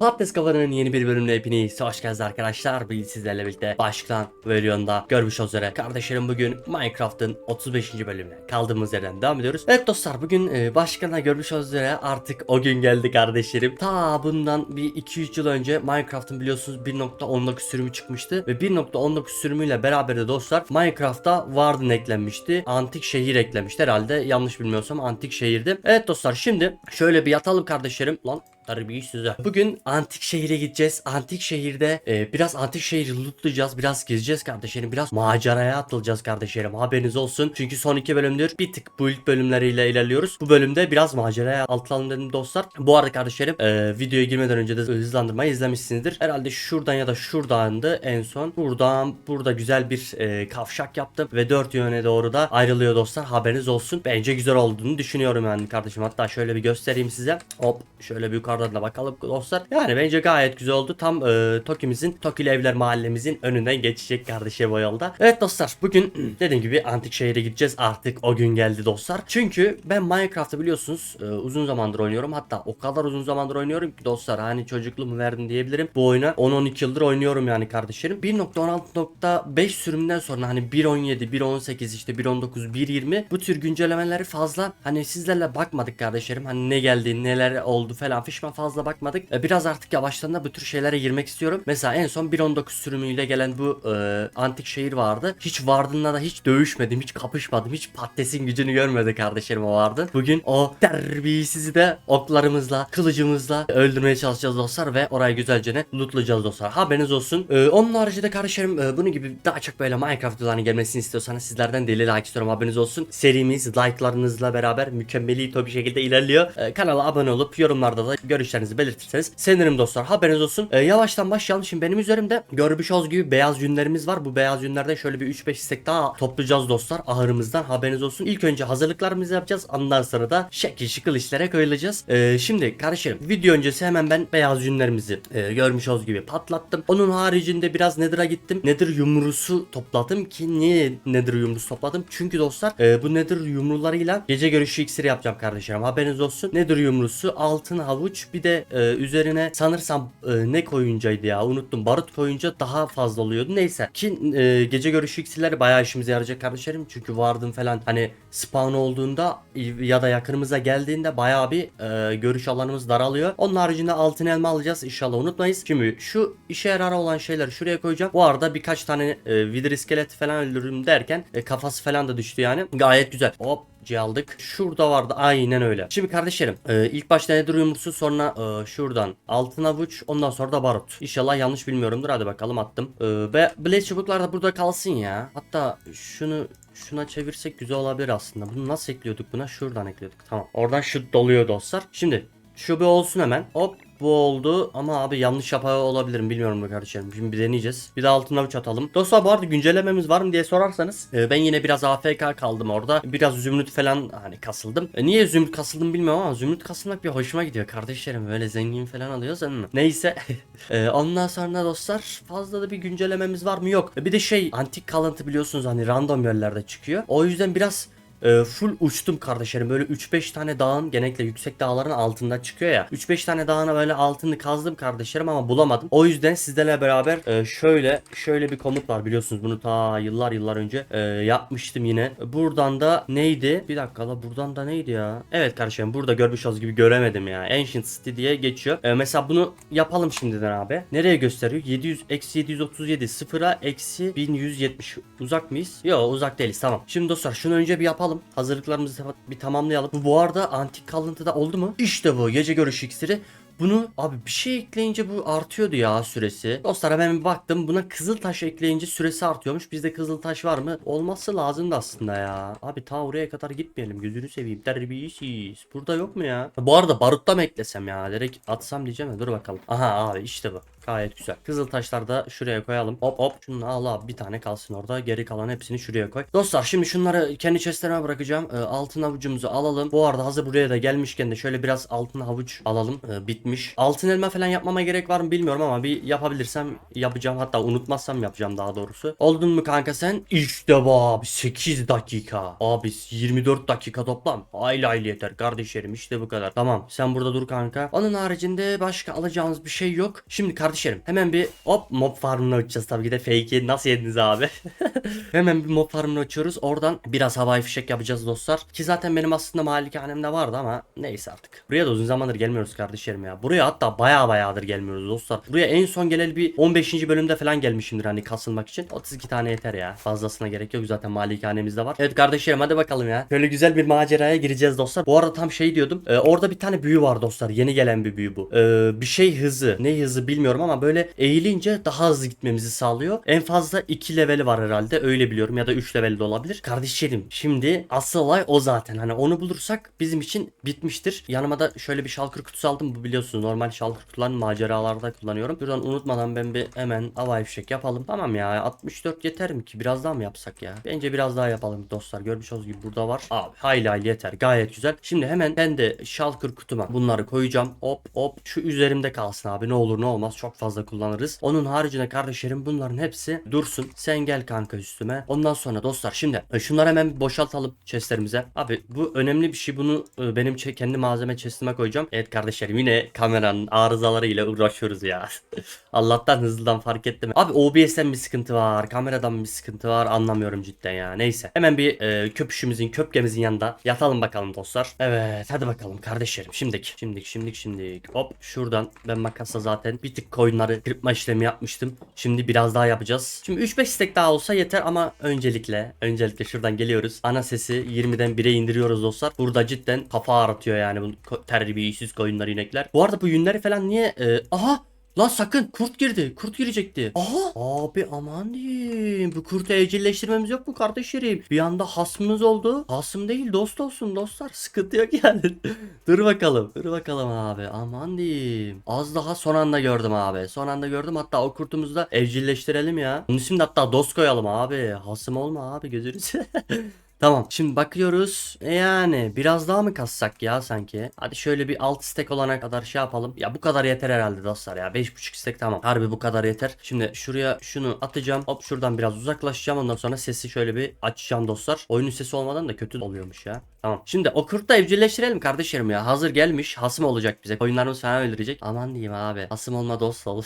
Patates Kafaları'nın yeni bir bölümüne hepiniz hoş geldiniz arkadaşlar. Bugün sizlerle birlikte Başkan Video'nda görmüş üzere kardeşlerim bugün Minecraft'ın 35. bölümüne kaldığımız yerden devam ediyoruz. Evet dostlar bugün e, Başkan'a görmüş üzere artık o gün geldi kardeşlerim. Ta bundan bir 2-3 yıl önce Minecraft'ın biliyorsunuz 1.19 sürümü çıkmıştı ve 1.19 sürümüyle beraber de dostlar Minecraft'ta Warden eklenmişti. Antik şehir eklemişti herhalde yanlış bilmiyorsam antik şehirdi. Evet dostlar şimdi şöyle bir yatalım kardeşlerim. Lan Harbi size. Bugün antik şehire gideceğiz. Antik şehirde e, biraz antik şehri lootlayacağız. Biraz gezeceğiz kardeşlerim. Biraz maceraya atılacağız kardeşlerim. Haberiniz olsun. Çünkü son iki bölümdür bir tık bu ilk bölümleriyle ilerliyoruz. Bu bölümde biraz maceraya atılalım dedim dostlar. Bu arada kardeşlerim e, videoya girmeden önce de hızlandırmayı izlemişsinizdir. Herhalde şuradan ya da şuradandı en son. Buradan burada güzel bir e, kavşak yaptım ve dört yöne doğru da ayrılıyor dostlar. Haberiniz olsun. Bence güzel olduğunu düşünüyorum yani kardeşim. Hatta şöyle bir göstereyim size. Hop şöyle bir yukarıdan da bakalım dostlar. Yani bence gayet güzel oldu. Tam e, Toki'mizin, Tokili Evler mahallemizin önünden geçecek kardeşim o yolda. Evet dostlar bugün dediğim gibi antik şehre gideceğiz. Artık o gün geldi dostlar. Çünkü ben Minecraft'ı biliyorsunuz e, uzun zamandır oynuyorum. Hatta o kadar uzun zamandır oynuyorum ki dostlar hani çocukluğumu verdim diyebilirim. Bu oyuna 10-12 yıldır oynuyorum yani kardeşlerim. 1.16.5 sürümünden sonra hani 1.17, 1.18 işte 1.19, 1.20 bu tür güncellemeleri fazla hani sizlerle bakmadık kardeşlerim. Hani ne geldi, neler oldu falan fişman fazla bakmadık. E, Biraz artık yavaştan da bu tür şeylere girmek istiyorum. Mesela en son 1.19 sürümüyle gelen bu e, antik şehir vardı. Hiç vardığında da hiç dövüşmedim, hiç kapışmadım, hiç patatesin gücünü görmedi kardeşlerim o vardı. Bugün o terbiyesizi de oklarımızla, kılıcımızla öldürmeye çalışacağız dostlar ve orayı güzelce ne lootlayacağız dostlar. Haberiniz olsun. E, onun haricinde kardeşlerim e, bunun gibi daha çok böyle Minecraft videolarının gelmesini istiyorsanız sizlerden deli like istiyorum haberiniz olsun. Serimiz like'larınızla beraber mükemmelito bir şekilde ilerliyor. E, kanala abone olup yorumlarda da görüşlerinizi belirtirseniz sevinirim dostlar. Haberiniz olsun. E, yavaştan başlayalım. Şimdi benim üzerimde görmüş olduğunuz gibi beyaz yünlerimiz var. Bu beyaz yünlerden şöyle bir 3-5 istek daha toplayacağız dostlar ahırımızdan. Haberiniz olsun. İlk önce hazırlıklarımızı yapacağız. Ondan sonra da şekil şıkıl işlere koyulacağız. E, şimdi kardeşlerim video öncesi hemen ben beyaz yünlerimizi e, görmüş olduğunuz gibi patlattım. Onun haricinde biraz Nether'a gittim. Nether yumrusu topladım ki niye Nether yumrusu topladım? Çünkü dostlar e, bu Nether yumrularıyla gece görüşü iksiri yapacağım kardeşlerim. Haberiniz olsun. Nether yumrusu, altın havuç bir de e, üzerine sanırsam e, ne koyuncaydı ya unuttum. Barut koyunca daha fazla oluyordu. Neyse ki e, gece görüşü iksirleri bayağı işimize yarayacak kardeşlerim. Çünkü vardım falan hani spawn olduğunda ya da yakınımıza geldiğinde bayağı bir e, görüş alanımız daralıyor. Onun haricinde altın elma alacağız inşallah unutmayız. Şimdi şu işe yarar olan şeyleri şuraya koyacağım. Bu arada birkaç tane e, vidir iskelet falan öldürürüm derken e, kafası falan da düştü yani. Gayet güzel. Hop C aldık. Şurada vardı aynen öyle. Şimdi kardeşlerim e, ilk başta nedir yumrusu sonra e, şuradan altın avuç ondan sonra da barut. İnşallah yanlış bilmiyorumdur hadi bakalım attım. E, ve blaze çubuklar da burada kalsın ya. Hatta şunu şuna çevirsek güzel olabilir aslında. Bunu nasıl ekliyorduk buna? Şuradan ekliyorduk. Tamam. Oradan şu doluyor dostlar. Şimdi şu bir olsun hemen. Hop bu oldu ama abi yanlış yapıyor olabilirim bilmiyorum bu kardeşlerim. Şimdi bir deneyeceğiz. Bir de altına uç atalım. Dostlar bu arada güncellememiz var mı diye sorarsanız e, ben yine biraz AFK kaldım orada. Biraz zümrüt falan hani kasıldım. E, niye zümrüt kasıldım bilmiyorum ama zümrüt kasılmak bir hoşuma gidiyor kardeşlerim. Böyle zengin falan alıyorsan mı? Neyse. e, ondan sonra dostlar fazla da bir güncellememiz var mı? Yok. E, bir de şey antik kalıntı biliyorsunuz hani random yerlerde çıkıyor. O yüzden biraz e, full uçtum kardeşlerim. Böyle 3-5 tane dağın genellikle yüksek dağların altında çıkıyor ya. 3-5 tane dağına böyle altını kazdım kardeşlerim ama bulamadım. O yüzden sizlerle beraber e, şöyle şöyle bir komut var biliyorsunuz. Bunu ta yıllar yıllar önce e, yapmıştım yine. Buradan da neydi? Bir dakika la buradan da neydi ya? Evet kardeşlerim burada görmüş olduğunuz gibi göremedim ya. Ancient City diye geçiyor. E, mesela bunu yapalım şimdiden abi. Nereye gösteriyor? 700 eksi 737 sıfıra eksi 1170. Uzak mıyız? Yok uzak değiliz tamam. Şimdi dostlar şunu önce bir yapalım. Hazırlıklarımızı bir tamamlayalım. Bu, arada antik kalıntıda oldu mu? İşte bu gece görüş iksiri. Bunu abi bir şey ekleyince bu artıyordu ya süresi. Dostlar hemen bir baktım buna kızıl taş ekleyince süresi artıyormuş. Bizde kızıl taş var mı? Olması lazımdı aslında ya. Abi ta oraya kadar gitmeyelim. Gözünü seveyim. Terbiyesiz. Burada yok mu ya? Bu arada barutta mı eklesem ya? Direkt atsam diyeceğim ya. Dur bakalım. Aha abi işte bu. Gayet güzel. Kızıl taşlar da şuraya koyalım. Hop hop. Şunu al abi bir tane kalsın orada. Geri kalan hepsini şuraya koy. Dostlar şimdi şunları kendi chestlerime bırakacağım. Ee, altın havucumuzu alalım. Bu arada hazır buraya da gelmişken de şöyle biraz altın havuç alalım. Ee, bitmiş. Altın elma falan yapmama gerek var mı bilmiyorum ama bir yapabilirsem yapacağım. Hatta unutmazsam yapacağım daha doğrusu. Oldun mu kanka sen? İşte bu abi 8 dakika. Abi 24 dakika toplam. Hayli hayli yeter kardeşlerim işte bu kadar. Tamam sen burada dur kanka. Onun haricinde başka alacağımız bir şey yok. Şimdi kardeşlerim hemen bir hop mob farmına uçacağız tabii ki de fake'i nasıl yediniz abi? hemen bir mob farmına uçuyoruz. Oradan biraz havai fişek yapacağız dostlar. Ki zaten benim aslında malikanemde vardı ama neyse artık. Buraya da uzun zamandır gelmiyoruz kardeşlerim ya. Buraya hatta baya bayağıdır gelmiyoruz dostlar. Buraya en son geleli bir 15. bölümde falan gelmişimdir hani kasılmak için. 32 tane yeter ya. Fazlasına gerek yok zaten malikanemizde var. Evet kardeşlerim hadi bakalım ya. Şöyle güzel bir maceraya gireceğiz dostlar. Bu arada tam şey diyordum. Ee, orada bir tane büyü var dostlar. Yeni gelen bir büyü bu. Ee, bir şey hızı. Ne hızı bilmiyorum ama böyle eğilince daha hızlı gitmemizi sağlıyor. En fazla 2 leveli var herhalde. Öyle biliyorum ya da 3 leveli de olabilir. Kardeşlerim şimdi asıl olay o zaten. Hani onu bulursak bizim için bitmiştir. Yanıma da şöyle bir şalkır kutusu aldım. Bu biliyorsunuz normal şalkır kutularını maceralarda kullanıyorum. Buradan unutmadan ben bir hemen havai fişek yapalım. Tamam ya 64 yeter mi ki? Biraz daha mı yapsak ya? Bence biraz daha yapalım dostlar. Görmüş olduğunuz gibi burada var. Abi hayli hayli yeter. Gayet güzel. Şimdi hemen ben de şalkır kutuma bunları koyacağım. Hop hop şu üzerimde kalsın abi. Ne olur ne olmaz. Çok fazla kullanırız. Onun haricinde kardeşlerim bunların hepsi dursun. Sen gel kanka üstüme. Ondan sonra dostlar şimdi e, şunları hemen boşaltalım chestlerimize. Abi bu önemli bir şey. Bunu e, benim kendi malzeme chestime koyacağım. Evet kardeşlerim yine kameranın arızalarıyla uğraşıyoruz ya. Allah'tan hızlıdan fark ettim. Abi OBS'ten bir sıkıntı var. Kameradan bir sıkıntı var. Anlamıyorum cidden ya. Neyse. Hemen bir e, köpüşümüzün, köpkemizin yanında yatalım bakalım dostlar. Evet hadi bakalım kardeşlerim. Şimdik. Şimdik, şimdik, şimdik. Hop şuradan ben makasla zaten bir tık koyunları kırpma işlemi yapmıştım. Şimdi biraz daha yapacağız. Şimdi 3-5 stek daha olsa yeter ama öncelikle öncelikle şuradan geliyoruz. Ana sesi 20'den 1'e indiriyoruz dostlar. Burada cidden kafa ağrıtıyor yani bu terbiyesiz koyunlar inekler. Bu arada bu yünleri falan niye e, aha Lan sakın kurt girdi. Kurt girecekti. Aha. Abi aman diyeyim. Bu kurtu evcilleştirmemiz yok mu kardeşlerim? Bir anda hasmımız oldu. Hasım değil dost olsun dostlar. Sıkıntı yok yani. Dur bakalım. Dur bakalım abi. Aman diyeyim. Az daha son anda gördüm abi. Son anda gördüm. Hatta o kurtumuzu da evcilleştirelim ya. Bunun ismini de hatta dost koyalım abi. Hasım olma abi gözünü seveyim. Tamam. Şimdi bakıyoruz. E Yani biraz daha mı kassak ya sanki? Hadi şöyle bir 6 stack olana kadar şey yapalım. Ya bu kadar yeter herhalde dostlar ya. 5.5 stack tamam. Harbi bu kadar yeter. Şimdi şuraya şunu atacağım. Hop şuradan biraz uzaklaşacağım. Ondan sonra sesi şöyle bir açacağım dostlar. Oyunun sesi olmadan da kötü oluyormuş ya. Tamam. Şimdi o kurtu da evcilleştirelim kardeşlerim ya. Hazır gelmiş. Hasım olacak bize. Koyunlarımız falan öldürecek. Aman diyeyim abi. Hasım olma dost ol.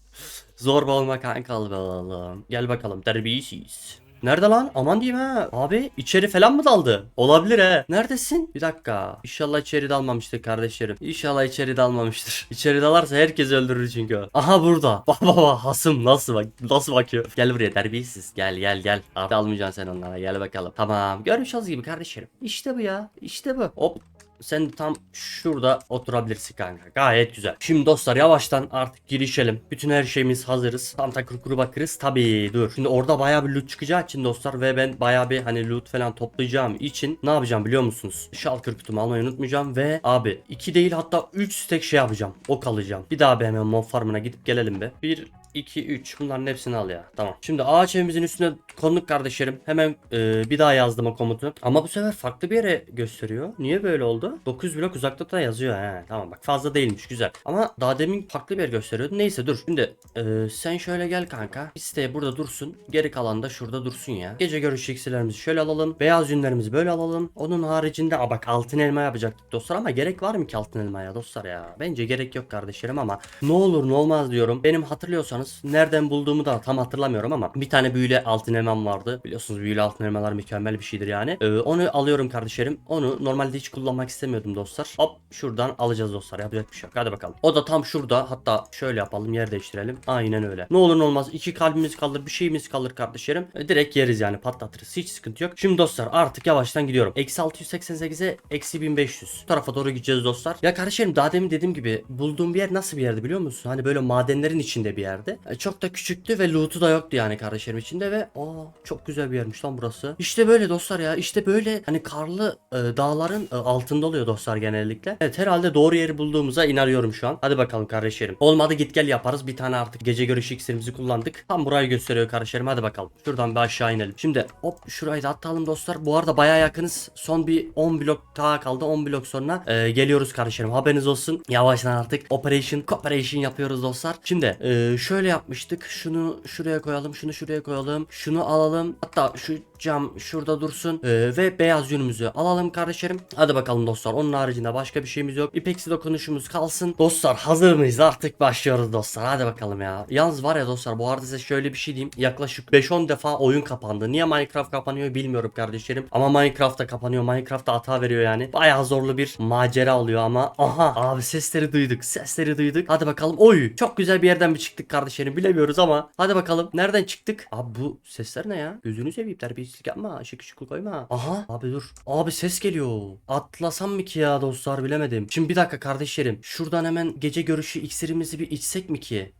Zorba olma kanka ol be oğlum. Gel bakalım terbiyesiz. Nerede lan? Aman diyeyim ha. Abi içeri falan mı daldı? Olabilir he. Neredesin? Bir dakika. İnşallah içeri dalmamıştır kardeşlerim. İnşallah içeri dalmamıştır. İçeri dalarsa herkes öldürür çünkü. Aha burada. Bak bak bak hasım nasıl bak nasıl bakıyor. Gel buraya terbiyesiz. Gel gel gel. Artık almayacaksın sen onlara. Gel bakalım. Tamam. Görmüş olduğunuz gibi kardeşlerim. İşte bu ya. İşte bu. Hop sen tam şurada oturabilirsin kanka. Gayet güzel. Şimdi dostlar yavaştan artık girişelim. Bütün her şeyimiz hazırız. Tam takır kuru bakırız. Tabii dur. Şimdi orada bayağı bir loot çıkacağı için dostlar ve ben bayağı bir hani loot falan toplayacağım için ne yapacağım biliyor musunuz? Şalkır kutumu almayı unutmayacağım ve abi 2 değil hatta 3 stack şey yapacağım. Ok alacağım. Bir daha bir hemen mob farmına gidip gelelim be. 1 2 3 bunların hepsini al ya. Tamam. Şimdi ağaç evimizin üstüne konuk kardeşlerim. Hemen e, bir daha yazdım o komutu. Ama bu sefer farklı bir yere gösteriyor. Niye böyle oldu? 9 blok uzaklıkta yazıyor he. Tamam bak fazla değilmiş güzel. Ama daha demin farklı bir yer gösteriyordu. Neyse dur. Şimdi e, sen şöyle gel kanka. İsteğe burada dursun. Geri kalan da şurada dursun ya. Gece görüş iksirlerimizi şöyle alalım. Beyaz yünlerimizi böyle alalım. Onun haricinde a bak altın elma yapacaktık dostlar ama gerek var mı ki altın elmaya dostlar ya? Bence gerek yok kardeşlerim ama ne olur ne olmaz diyorum. Benim hatırlıyorsanız nereden bulduğumu da tam hatırlamıyorum ama bir tane büyülü altın elmam vardı. Biliyorsunuz büyülü altın elmalar mükemmel bir şeydir yani. Ee, onu alıyorum kardeşlerim. Onu normalde hiç kullanmak istemiyordum dostlar. Hop şuradan alacağız dostlar. Yapacak bir şey yok. Hadi bakalım. O da tam şurada. Hatta şöyle yapalım. Yer değiştirelim. Aynen öyle. Ne olur ne olmaz. iki kalbimiz kalır. Bir şeyimiz kalır kardeşlerim. E, direkt yeriz yani patlatırız. Hiç sıkıntı yok. Şimdi dostlar artık yavaştan gidiyorum. Eksi 688'e eksi 1500. Bu tarafa doğru gideceğiz dostlar. Ya kardeşlerim daha demin dediğim gibi bulduğum bir yer nasıl bir yerdi biliyor musun? Hani böyle madenlerin içinde bir yerde. Yerdi. E, çok da küçüktü ve loot'u da yoktu yani kardeşlerim içinde ve aa çok güzel bir yermiş lan burası. İşte böyle dostlar ya. İşte böyle hani karlı e, dağların e, altında oluyor dostlar genellikle. Evet herhalde doğru yeri bulduğumuza inanıyorum şu an. Hadi bakalım kardeşlerim. Olmadı git gel yaparız. Bir tane artık gece görüşü iksirimizi kullandık. Tam burayı gösteriyor kardeşlerim. Hadi bakalım. Şuradan bir aşağı inelim. Şimdi hop şurayı da atalım dostlar. Bu arada bayağı yakınız. Son bir 10 blok daha kaldı. 10 blok sonra e, geliyoruz kardeşlerim. Haberiniz olsun. Yavaştan artık operation cooperation yapıyoruz dostlar. Şimdi e, şöyle yapmıştık. Şunu şuraya koyalım. Şunu şuraya koyalım. Şunu alalım. Hatta şu cam şurada dursun. E, ve beyaz yünümüzü alalım kardeşlerim. Hadi bakalım dostlar. Onun haricinde başka bir şeyimiz yok. İpeksi dokunuşumuz kalsın. Dostlar hazır mıyız? Artık başlıyoruz dostlar. Hadi bakalım ya. Yalnız var ya dostlar bu arada size şöyle bir şey diyeyim. Yaklaşık 5-10 defa oyun kapandı. Niye Minecraft kapanıyor bilmiyorum kardeşlerim. Ama Minecraft'ta kapanıyor. Minecraft'ta hata veriyor yani. Bayağı zorlu bir macera oluyor ama. Aha abi sesleri duyduk. Sesleri duyduk. Hadi bakalım. Oy çok güzel bir yerden mi çıktık kardeşlerim bilemiyoruz ama. Hadi bakalım. Nereden çıktık? Abi bu sesler ne ya? Gözünü seveyim terbiyesizlik yapma. Işık ışık koyma. Aha abi dur. Abi ses geliyor. Atlasam mı ki ya dostlar bilemedim. Şimdi bir dakika kardeşlerim. Şuradan hemen gece görüşü iksirimizi bir içsek mi ki?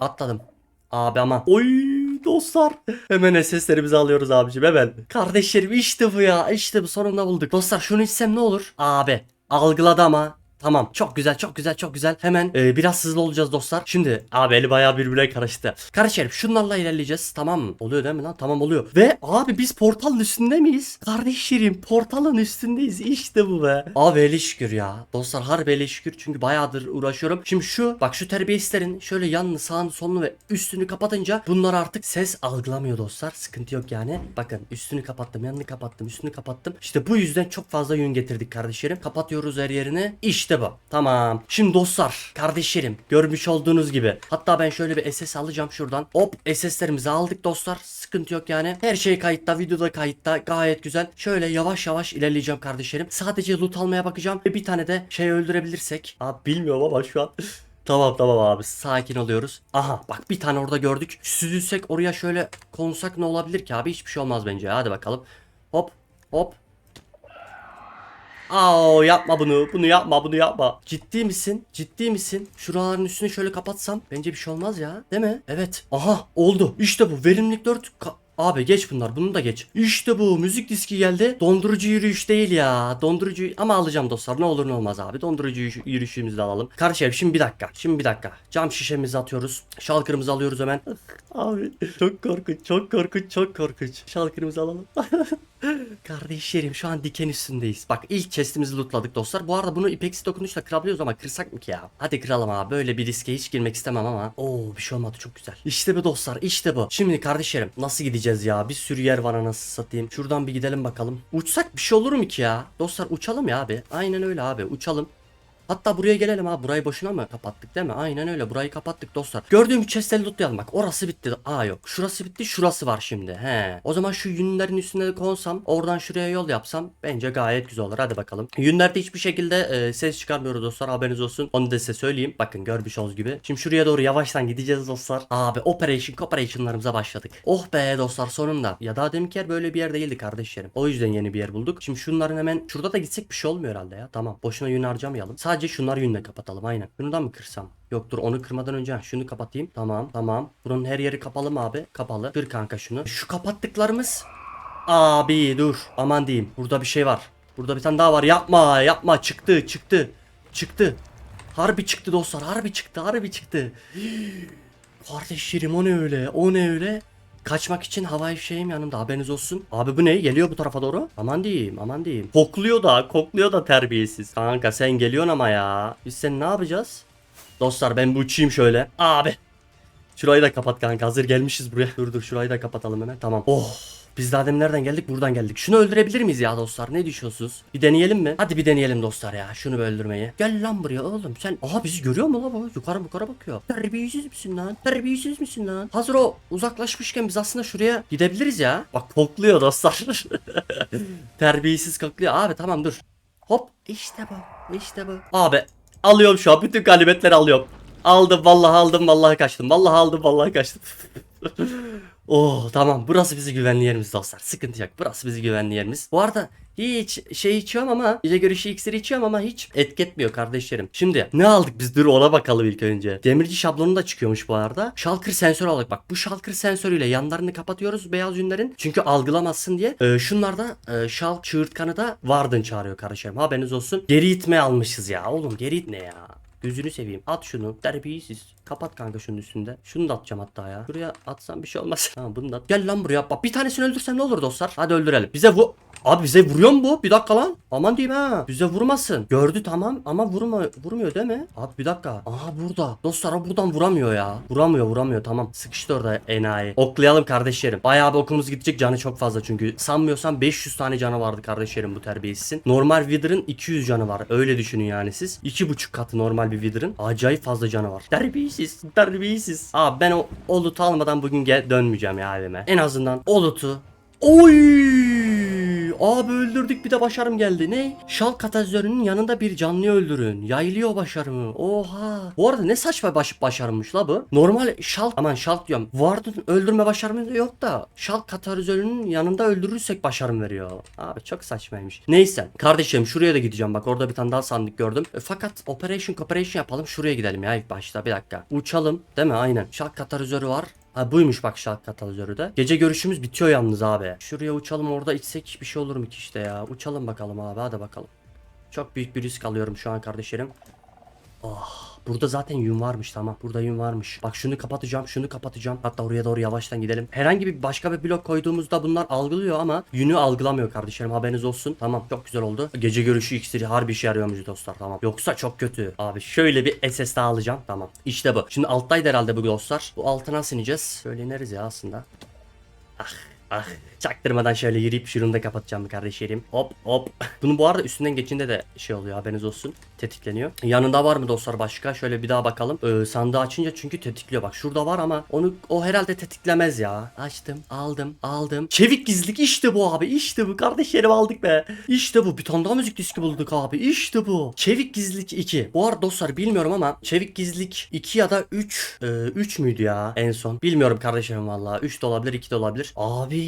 Atladım. Abi ama. Oy dostlar. Hemen seslerimizi alıyoruz abicim hemen. Kardeşlerim işte bu ya. İşte bu sonunda bulduk. Dostlar şunu içsem ne olur? Abi algıladı ama. Tamam çok güzel çok güzel çok güzel. Hemen e, biraz hızlı olacağız dostlar. Şimdi abi eli bayağı birbirine karıştı. Kardeşlerim şunlarla ilerleyeceğiz tamam mı? Oluyor değil mi lan? Tamam oluyor. Ve abi biz portalın üstünde miyiz? Kardeşlerim portalın üstündeyiz. İşte bu be. Abi eli şükür ya. Dostlar harbi eli şükür çünkü bayağıdır uğraşıyorum. Şimdi şu bak şu terbiyesizlerin şöyle yanını sağını solunu ve üstünü kapatınca bunlar artık ses algılamıyor dostlar. Sıkıntı yok yani. Bakın üstünü kapattım yanını kapattım üstünü kapattım. İşte bu yüzden çok fazla yün getirdik kardeşlerim. Kapatıyoruz her yerini. İşte bu. Tamam. Şimdi dostlar kardeşlerim görmüş olduğunuz gibi. Hatta ben şöyle bir SS alacağım şuradan. Hop SS'lerimizi aldık dostlar. Sıkıntı yok yani. Her şey kayıtta videoda kayıtta gayet güzel. Şöyle yavaş yavaş ilerleyeceğim kardeşlerim. Sadece loot almaya bakacağım. Ve bir tane de şey öldürebilirsek. Abi bilmiyorum ama şu an Tamam tamam abi sakin oluyoruz. Aha bak bir tane orada gördük. Süzülsek oraya şöyle konsak ne olabilir ki abi hiçbir şey olmaz bence. Hadi bakalım. Hop hop. Aa yapma bunu. Bunu yapma bunu yapma. Ciddi misin? Ciddi misin? Şuraların üstünü şöyle kapatsam bence bir şey olmaz ya. Değil mi? Evet. Aha oldu. İşte bu. Verimlilik 4 ka- Abi geç bunlar. Bunu da geç. İşte bu. Müzik diski geldi. Dondurucu yürüyüş değil ya. Dondurucu ama alacağım dostlar. Ne olur ne olmaz abi. Dondurucu yürüyüş- yürüyüşümüzü de alalım. Kardeşim şimdi bir dakika. Şimdi bir dakika. Cam şişemizi atıyoruz. Şalkırımızı alıyoruz hemen. abi çok korkunç. Çok korkunç. Çok korkunç. Şalkırımızı alalım. Kardeşlerim şu an diken üstündeyiz. Bak ilk chestimizi lootladık dostlar. Bu arada bunu ipeksi dokunuşla kırabiliyoruz ama kırsak mı ki ya? Hadi kıralım abi. Böyle bir riske hiç girmek istemem ama. Oo bir şey olmadı çok güzel. İşte bu dostlar işte bu. Şimdi kardeşlerim nasıl gideceğiz ya? Bir sürü yer var anasını satayım. Şuradan bir gidelim bakalım. Uçsak bir şey olur mu ki ya? Dostlar uçalım ya abi. Aynen öyle abi uçalım. Hatta buraya gelelim abi. Burayı boşuna mı kapattık değil mi? Aynen öyle. Burayı kapattık dostlar. Gördüğüm chestleri lootlayalım bak. Orası bitti. Aa yok. Şurası bitti. Şurası var şimdi. He. O zaman şu yünlerin üstüne konsam. Oradan şuraya yol yapsam. Bence gayet güzel olur. Hadi bakalım. Yünlerde hiçbir şekilde e, ses çıkarmıyoruz dostlar. Haberiniz olsun. Onu da size söyleyeyim. Bakın görmüş olduğunuz gibi. Şimdi şuraya doğru yavaştan gideceğiz dostlar. Abi operation operationlarımıza başladık. Oh be dostlar sonunda. Ya daha deminki yer böyle bir yer değildi kardeşlerim. O yüzden yeni bir yer bulduk. Şimdi şunların hemen şurada da gitsek bir şey olmuyor herhalde ya. Tamam. Boşuna yün harcamayalım. Sadece şunları yünle kapatalım aynen. Şunu da mı kırsam? Yok dur onu kırmadan önce şunu kapatayım. Tamam tamam. Bunun her yeri kapalı mı abi? Kapalı. Kır kanka şunu. Şu kapattıklarımız. Abi dur. Aman diyeyim. Burada bir şey var. Burada bir tane daha var. Yapma yapma. Çıktı çıktı. Çıktı. Harbi çıktı dostlar. Harbi çıktı. Harbi çıktı. Kardeşlerim o ne öyle? O ne öyle? Kaçmak için havai fişeğim yanımda haberiniz olsun. Abi bu ne? Geliyor bu tarafa doğru. Aman diyeyim aman diyeyim. Kokluyor da kokluyor da terbiyesiz. Kanka sen geliyorsun ama ya. Biz sen ne yapacağız? Dostlar ben bu uçayım şöyle. Abi. Şurayı da kapat kanka hazır gelmişiz buraya. Dur dur şurayı da kapatalım hemen. Tamam. Oh. Biz daha demin nereden geldik? Buradan geldik. Şunu öldürebilir miyiz ya dostlar? Ne düşünüyorsunuz? Bir deneyelim mi? Hadi bir deneyelim dostlar ya. Şunu öldürmeyi. Gel lan buraya oğlum. Sen aha bizi görüyor mu la bu? Yukarı yukarı bakıyor. Terbiyesiz misin lan? Terbiyesiz misin lan? Hazır o uzaklaşmışken biz aslında şuraya gidebiliriz ya. Bak kokluyor dostlar. Terbiyesiz kokluyor. Abi tamam dur. Hop işte bu. İşte bu. Abi alıyorum şu an. Bütün ganimetleri alıyorum. Aldım vallahi aldım vallahi kaçtım. Vallahi aldım vallahi kaçtım. Oh tamam burası bizi güvenli yerimiz dostlar. Sıkıntı yok. Burası bizi güvenli yerimiz. Bu arada hiç şey içiyorum ama gece görüşü iksiri içiyorum ama hiç etki etmiyor kardeşlerim. Şimdi ne aldık biz dur ona bakalım ilk önce. Demirci şablonu da çıkıyormuş bu arada. Shulker sensörü aldık bak bu Shulker sensörüyle yanlarını kapatıyoruz beyaz yünlerin. Çünkü algılamazsın diye. Ee, şunlarda e, Shulk çığırtkanı da Warden çağırıyor kardeşlerim haberiniz olsun. Geri itme almışız ya oğlum geri itme ya. Gözünü seveyim. At şunu. Terbiyesiz. Kapat kanka şunun üstünde. Şunu da atacağım hatta ya. Buraya atsam bir şey olmaz. Tamam bunu da at. Gel lan buraya. Bak bir tanesini öldürsem ne olur dostlar? Hadi öldürelim. Bize vu... Abi bize vuruyor mu bu? Bir dakika lan. Aman diyeyim ha. Bize vurmasın. Gördü tamam ama vurma, vurmuyor değil mi? Abi bir dakika. Aha burada. Dostlar o buradan vuramıyor ya. Vuramıyor vuramıyor tamam. Sıkıştı orada enayi. Oklayalım kardeşlerim. Bayağı bir okumuz gidecek canı çok fazla çünkü. Sanmıyorsam 500 tane canı vardı kardeşlerim bu terbiyesizin. Normal Wither'ın 200 canı var. Öyle düşünün yani siz. 2,5 katı normal bir Wither'ın. Acayip fazla canı var. Terbiyesiz. Terbiyesiz. Abi ben o, o loot'u almadan bugün gel dönmeyeceğim ya evime. En azından o loot'u Oy! Abi öldürdük bir de başarım geldi. Ne? Şal katalizörünün yanında bir canlıyı öldürün. Yaylıyor başarımı. Oha. Bu arada ne saçma baş başarımmış la bu. Normal şal aman şal diyorum. Warden öldürme başarımı yok da şal katalizörünün yanında öldürürsek başarım veriyor. Abi çok saçmaymış. Neyse. Kardeşim şuraya da gideceğim. Bak orada bir tane daha sandık gördüm. E, fakat operation cooperation yapalım. Şuraya gidelim ya ilk başta. Bir dakika. Uçalım. Değil mi? Aynen. Şal katalizörü var. Ha buymuş bak şark katalizörü de. Gece görüşümüz bitiyor yalnız abi. Şuraya uçalım orada içsek bir şey olur mu ki işte ya. Uçalım bakalım abi hadi bakalım. Çok büyük bir risk alıyorum şu an kardeşlerim. Oh. Burada zaten yün varmış tamam. Burada yün varmış. Bak şunu kapatacağım, şunu kapatacağım. Hatta oraya doğru yavaştan gidelim. Herhangi bir başka bir blok koyduğumuzda bunlar algılıyor ama yünü algılamıyor kardeşlerim. Haberiniz olsun. Tamam çok güzel oldu. Gece görüşü iksiri harbi işe yarıyormuş dostlar tamam. Yoksa çok kötü. Abi şöyle bir SS daha alacağım. Tamam. İşte bu. Şimdi alttaydı herhalde bu dostlar. Bu altına sineceğiz. Şöyle ineriz ya aslında. Ah ah. Çaktırmadan şöyle yürüyüp şunu da kapatacağım kardeşlerim. Hop hop. Bunun bu arada üstünden geçinde de şey oluyor haberiniz olsun. Tetikleniyor. Yanında var mı dostlar başka? Şöyle bir daha bakalım. Ee, sandığı açınca çünkü tetikliyor. Bak şurada var ama onu o herhalde tetiklemez ya. Açtım aldım aldım. Çevik gizlilik işte bu abi. İşte bu kardeşlerim aldık be. İşte bu. Bir tane daha müzik diski bulduk abi. İşte bu. Çevik gizlilik 2. Bu arada dostlar bilmiyorum ama Çevik gizlilik 2 ya da 3 3 müydü ya en son? Bilmiyorum kardeşlerim vallahi. 3 de olabilir 2 de olabilir. Abi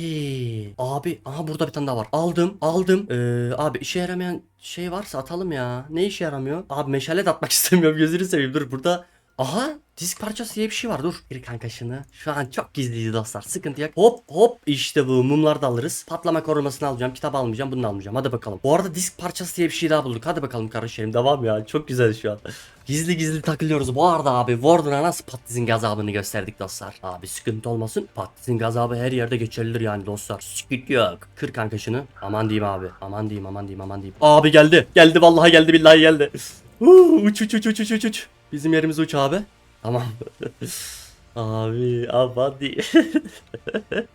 Abi aha burada bir tane daha var. Aldım aldım. Ee, abi işe yaramayan şey varsa atalım ya. Ne işe yaramıyor? Abi meşale de atmak istemiyorum gözünü seveyim dur burada. Aha disk parçası diye bir şey var dur. Bir kanka şunu. Şu an çok gizliydi dostlar sıkıntı yok. Hop hop işte bu mumları da alırız. Patlama korumasını alacağım. Kitap almayacağım bunu almayacağım. Hadi bakalım. Bu arada disk parçası diye bir şey daha bulduk. Hadi bakalım kardeşlerim devam ya. Çok güzel şu an. Gizli gizli takılıyoruz. Bu arada abi Warden'a nasıl patizin gazabını gösterdik dostlar. Abi sıkıntı olmasın. Patizin gazabı her yerde geçerlidir yani dostlar. Sıkıntı yok. Kır kanka şunu. Aman diyeyim abi. Aman diyeyim aman diyeyim aman diyeyim. Abi geldi. Geldi vallahi geldi billahi geldi. Uç uç uç uç uç uç. Bizim yerimiz uç abi. Tamam. abi aman diyeyim.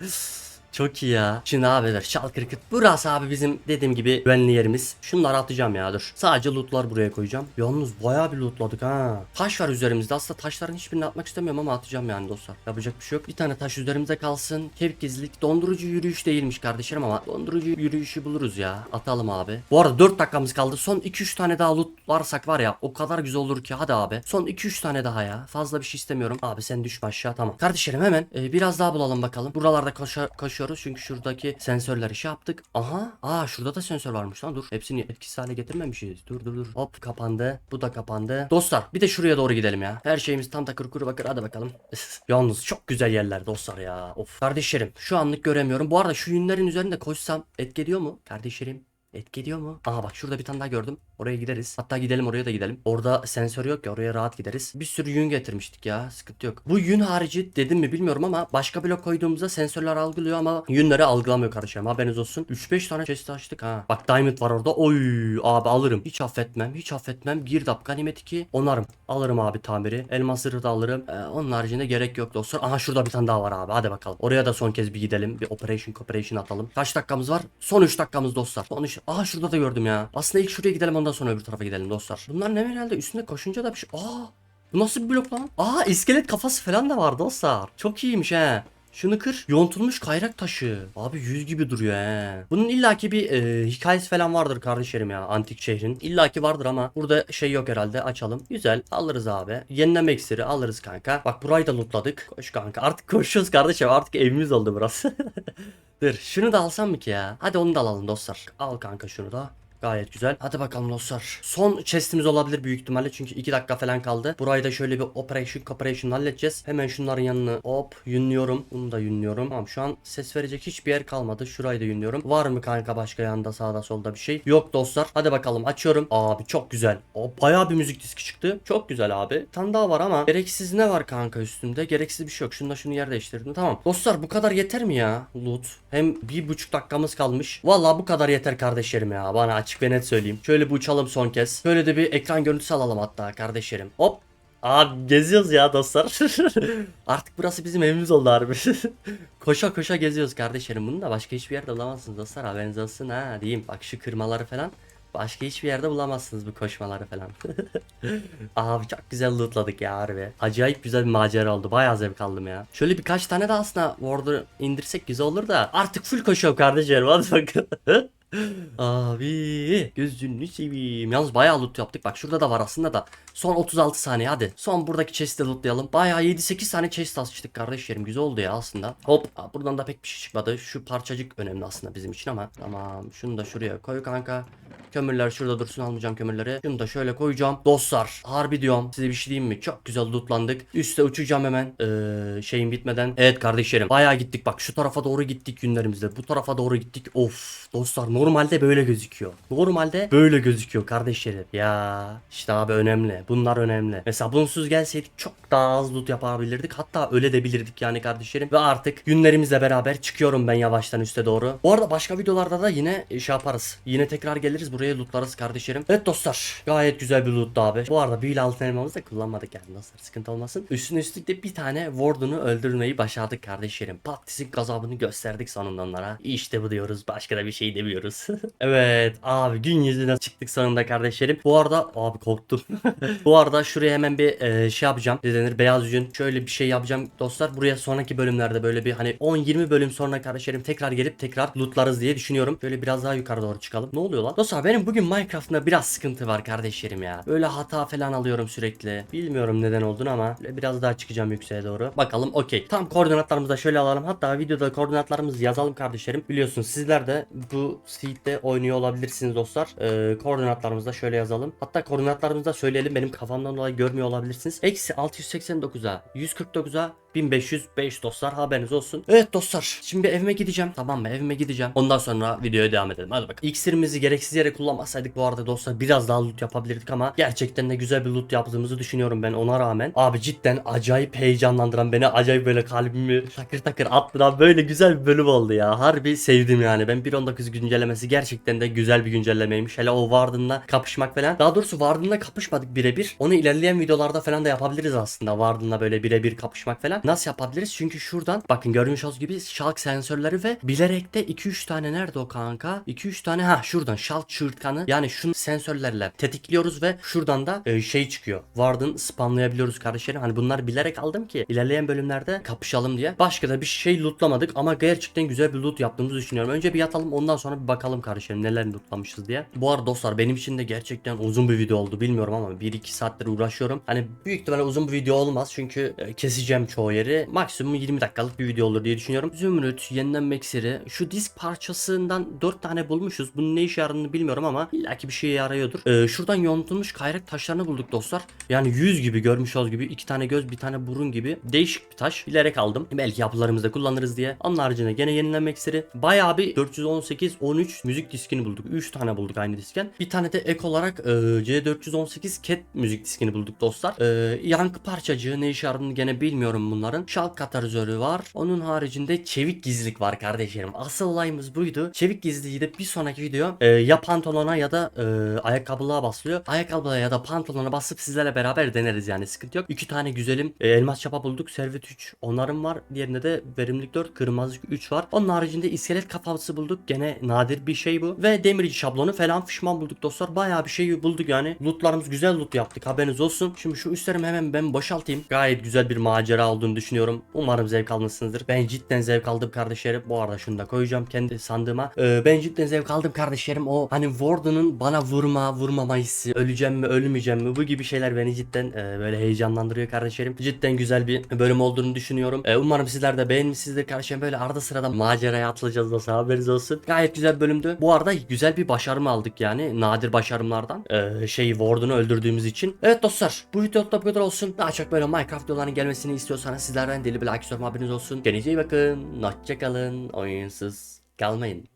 Çok iyi ya. Şimdi abiler çal kırkıt. Burası abi bizim dediğim gibi güvenli yerimiz. Şunları atacağım ya dur. Sadece lootlar buraya koyacağım. Yalnız bayağı bir lootladık ha. Taş var üzerimizde. Aslında taşların hiçbirini atmak istemiyorum ama atacağım yani dostlar. Yapacak bir şey yok. Bir tane taş üzerimizde kalsın. Gizlilik. Dondurucu yürüyüş değilmiş kardeşlerim ama dondurucu yürüyüşü buluruz ya. Atalım abi. Bu arada 4 dakikamız kaldı. Son 2-3 tane daha lootlarsak var ya o kadar güzel olur ki. Hadi abi. Son 2-3 tane daha ya. Fazla bir şey istemiyorum. Abi sen düşme aşağı tamam. Kardeşlerim hemen e, biraz daha bulalım bakalım. Buralarda koşa, koşuyoruz çünkü şuradaki sensörleri şey yaptık. Aha. Aa şurada da sensör varmış lan dur. Hepsini etkisiz hale getirmemişiz. Dur dur dur. Hop kapandı. Bu da kapandı. Dostlar bir de şuraya doğru gidelim ya. Her şeyimiz tam takır kuru bakır. Hadi bakalım. Yalnız çok güzel yerler dostlar ya. Of. Kardeşlerim şu anlık göremiyorum. Bu arada şu yünlerin üzerinde koşsam etki ediyor mu? Kardeşlerim Etki ediyor mu? Aha bak şurada bir tane daha gördüm. Oraya gideriz. Hatta gidelim oraya da gidelim. Orada sensör yok ya oraya rahat gideriz. Bir sürü yün getirmiştik ya. Sıkıntı yok. Bu yün harici dedim mi bilmiyorum ama başka blok koyduğumuzda sensörler algılıyor ama yünleri algılamıyor kardeşim. Haberiniz olsun. 3-5 tane chest açtık ha. Bak diamond var orada. Oy abi alırım. Hiç affetmem. Hiç affetmem. Girdap ganimet 2. Onarım. Alırım abi tamiri. Elmas zırhı da alırım. Ee, onun haricinde gerek yok dostlar. Aha şurada bir tane daha var abi. Hadi bakalım. Oraya da son kez bir gidelim. Bir operation cooperation atalım. Kaç dakikamız var? Son 3 dakikamız dostlar. Son 3. Aha şurada da gördüm ya. Aslında ilk şuraya gidelim ondan sonra öbür tarafa gidelim dostlar. Bunlar ne herhalde üstünde koşunca da bir şey. Aa bu nasıl bir blok lan? Aa iskelet kafası falan da var dostlar. Çok iyiymiş he. Şunu kır. Yontulmuş kayrak taşı. Abi yüz gibi duruyor he. Bunun illaki bir e, hikayesi falan vardır kardeşlerim ya antik şehrin. İllaki vardır ama burada şey yok herhalde. Açalım. Güzel. Alırız abi. Yenileme iksiri alırız kanka. Bak burayı da lootladık. Koş kanka. Artık koşuyoruz kardeşim. Artık evimiz oldu burası. Dur şunu da alsam mı ki ya? Hadi onu da alalım dostlar. Al kanka şunu da. Gayet güzel. Hadi bakalım dostlar. Son chestimiz olabilir büyük ihtimalle çünkü 2 dakika falan kaldı. Burayı da şöyle bir operation cooperation halledeceğiz. Hemen şunların yanını hop yünlüyorum. Bunu da yünlüyorum. Tamam şu an ses verecek hiçbir yer kalmadı. Şurayı da yünlüyorum. Var mı kanka başka yanda sağda solda bir şey? Yok dostlar. Hadi bakalım açıyorum. Abi çok güzel. O bayağı bir müzik diski çıktı. Çok güzel abi. Bir tane daha var ama gereksiz ne var kanka üstümde? Gereksiz bir şey yok. Şunu da şunu yer değiştirdim. Tamam. Dostlar bu kadar yeter mi ya? Loot. Hem bir buçuk dakikamız kalmış. Vallahi bu kadar yeter kardeşlerim ya. Bana açık ve net söyleyeyim. Şöyle bir uçalım son kez. Şöyle de bir ekran görüntüsü alalım hatta kardeşlerim. Hop. Abi geziyoruz ya dostlar. Artık burası bizim evimiz oldu harbi. koşa koşa geziyoruz kardeşlerim. Bunu da başka hiçbir yerde bulamazsınız dostlar. Haberiniz olsun ha diyeyim. Bak şu kırmaları falan. Başka hiçbir yerde bulamazsınız bu koşmaları falan. Abi çok güzel lootladık ya harbi. Acayip güzel bir macera oldu. Bayağı zevk aldım ya. Şöyle birkaç tane de aslında Ward'u indirsek güzel olur da. Artık full koşuyorum kardeşlerim. Hadi bakalım. Abi gözünü seveyim. Yalnız bayağı loot yaptık. Bak şurada da var aslında da. Son 36 saniye hadi. Son buradaki chest'i lootlayalım. Bayağı 7-8 tane chest açtık kardeşlerim. Güzel oldu ya aslında. Hop. Aa, buradan da pek bir şey çıkmadı. Şu parçacık önemli aslında bizim için ama. Tamam. Şunu da şuraya koy kanka. Kömürler şurada dursun almayacağım kömürleri. Şunu da şöyle koyacağım. Dostlar harbi diyorum. Size bir şey diyeyim mi? Çok güzel lootlandık. Üste uçacağım hemen. Ee, şeyin bitmeden. Evet kardeşlerim. Bayağı gittik. Bak şu tarafa doğru gittik günlerimizde. Bu tarafa doğru gittik. Of. Dostlar normalde böyle gözüküyor. Normalde böyle gözüküyor kardeşlerim. Ya işte abi önemli. Bunlar önemli. Mesela bunsuz gelseydik çok daha az loot yapabilirdik. Hatta öyle de bilirdik yani kardeşlerim. Ve artık günlerimizle beraber çıkıyorum ben yavaştan üste doğru. Bu arada başka videolarda da yine şey yaparız. Yine tekrar geliriz buraya lootlarız kardeşlerim. Evet dostlar gayet güzel bir loottu abi. Bu arada büyülü altın elmamızı da kullanmadık yani dostlar sıkıntı olmasın. Üstüne üstlük de bir tane Warden'ı öldürmeyi başardık kardeşlerim. Patlis'in gazabını gösterdik sonunda. İşte bu diyoruz başka da bir şey demiyoruz. evet abi gün yüzüne çıktık sonunda kardeşlerim. Bu arada abi korktum. Bu arada şuraya hemen bir e, şey yapacağım. Ne denir beyaz yüzün şöyle bir şey yapacağım dostlar. Buraya sonraki bölümlerde böyle bir hani 10-20 bölüm sonra kardeşlerim tekrar gelip tekrar lootlarız diye düşünüyorum. Böyle biraz daha yukarı doğru çıkalım. Ne oluyor lan? Dostlar benim bugün Minecraft'ta biraz sıkıntı var kardeşlerim ya. Böyle hata falan alıyorum sürekli. Bilmiyorum neden olduğunu ama biraz daha çıkacağım yükseğe doğru. Bakalım okey. Tam koordinatlarımızı da şöyle alalım. Hatta videoda koordinatlarımızı yazalım kardeşlerim. Biliyorsunuz sizler de bu seed'de oynuyor olabilirsiniz dostlar. Ee, koordinatlarımızı da şöyle yazalım. Hatta koordinatlarımızı da söyleyelim. Benim kafamdan dolayı görmüyor olabilirsiniz. Eksi 689'a 149'a 1505 dostlar haberiniz olsun. Evet dostlar şimdi evime gideceğim tamam mı evime gideceğim. Ondan sonra videoya devam edelim hadi bakalım. İksirimizi gereksiz yere kullanmasaydık bu arada dostlar biraz daha loot yapabilirdik ama gerçekten de güzel bir loot yaptığımızı düşünüyorum ben ona rağmen. Abi cidden acayip heyecanlandıran beni acayip böyle kalbimi takır takır attıran böyle güzel bir bölüm oldu ya. Harbi sevdim yani ben 1.19 güncellemesi gerçekten de güzel bir güncellemeymiş. Hele o Warden'la kapışmak falan. Daha doğrusu Warden'la kapışmadık birebir. Onu ilerleyen videolarda falan da yapabiliriz aslında. Warden'la böyle birebir kapışmak falan. Nasıl yapabiliriz? Çünkü şuradan bakın görmüş olduğunuz gibi şalk sensörleri ve bilerek de 2-3 tane nerede o kanka? 2-3 tane ha şuradan şalk çığırtkanı yani şu sensörlerle tetikliyoruz ve şuradan da e, şey çıkıyor. Warden spamlayabiliyoruz kardeşlerim. Hani bunlar bilerek aldım ki ilerleyen bölümlerde kapışalım diye. Başka da bir şey lootlamadık ama gerçekten güzel bir loot yaptığımızı düşünüyorum. Önce bir yatalım ondan sonra bir bakalım kardeşlerim neler lootlamışız diye. Bu arada dostlar benim için de gerçekten uzun bir video oldu bilmiyorum ama 1-2 saattir uğraşıyorum. Hani büyük ihtimalle uzun bir video olmaz çünkü e, keseceğim çoğu yeri. Maksimum 20 dakikalık bir video olur diye düşünüyorum. Zümrüt, yeniden iksiri. Şu disk parçasından 4 tane bulmuşuz. Bunun ne işe yaradığını bilmiyorum ama illaki bir şeye yarıyordur. Ee, şuradan yontulmuş kayrak taşlarını bulduk dostlar. Yani yüz gibi görmüş olduğunuz gibi iki tane göz bir tane burun gibi değişik bir taş. Bilerek aldım. Belki yapılarımızda kullanırız diye. Onun haricinde gene yenileme iksiri. Bayağı bir 418 13 müzik diskini bulduk. 3 tane bulduk aynı disken. Bir tane de ek olarak e, C418 cat müzik diskini bulduk dostlar. E, yankı parçacığı ne işe yaradığını gene bilmiyorum bunların. Şalk katalizörü var. Onun haricinde çevik gizlilik var kardeşlerim. Asıl olayımız buydu. Çevik gizliliği de bir sonraki video e, ya pantolona ya da e, ayakkabılığa basılıyor. Ayakkabılığa ya da pantolona basıp sizlerle beraber deneriz yani sıkıntı yok. İki tane güzelim e, elmas çapa bulduk. Servet 3 onların var. Diğerinde de verimlilik 4 kırmızı 3 var. Onun haricinde iskelet kafası bulduk. Gene nadir bir şey bu. Ve demirci şablonu falan fişman bulduk dostlar. Bayağı bir şey bulduk yani. Lootlarımız güzel loot yaptık haberiniz olsun. Şimdi şu üstlerimi hemen ben boşaltayım. Gayet güzel bir macera olduğunu olduğunu düşünüyorum. Umarım zevk almışsınızdır. Ben cidden zevk aldım kardeşlerim. Bu arada şunu da koyacağım kendi sandığıma. Ee, ben cidden zevk aldım kardeşlerim. O hani Warden'ın bana vurma vurmama hissi. Öleceğim mi ölmeyeceğim mi bu gibi şeyler beni cidden e, böyle heyecanlandırıyor kardeşlerim. Cidden güzel bir bölüm olduğunu düşünüyorum. E, umarım sizler de beğenmişsinizdir kardeşlerim. Böyle arada sırada maceraya atılacağız dostlar haberiniz olsun. Gayet güzel bölümdü. Bu arada güzel bir başarım aldık yani. Nadir başarımlardan. E, şeyi Warden'ı öldürdüğümüz için. Evet dostlar bu videoda bu kadar olsun. Daha çok böyle Minecraft videolarının gelmesini istiyorsanız sizlerden deli bir like istiyorum haberiniz olsun. Kendinize iyi bakın. Hoşçakalın. Oyunsuz kalmayın.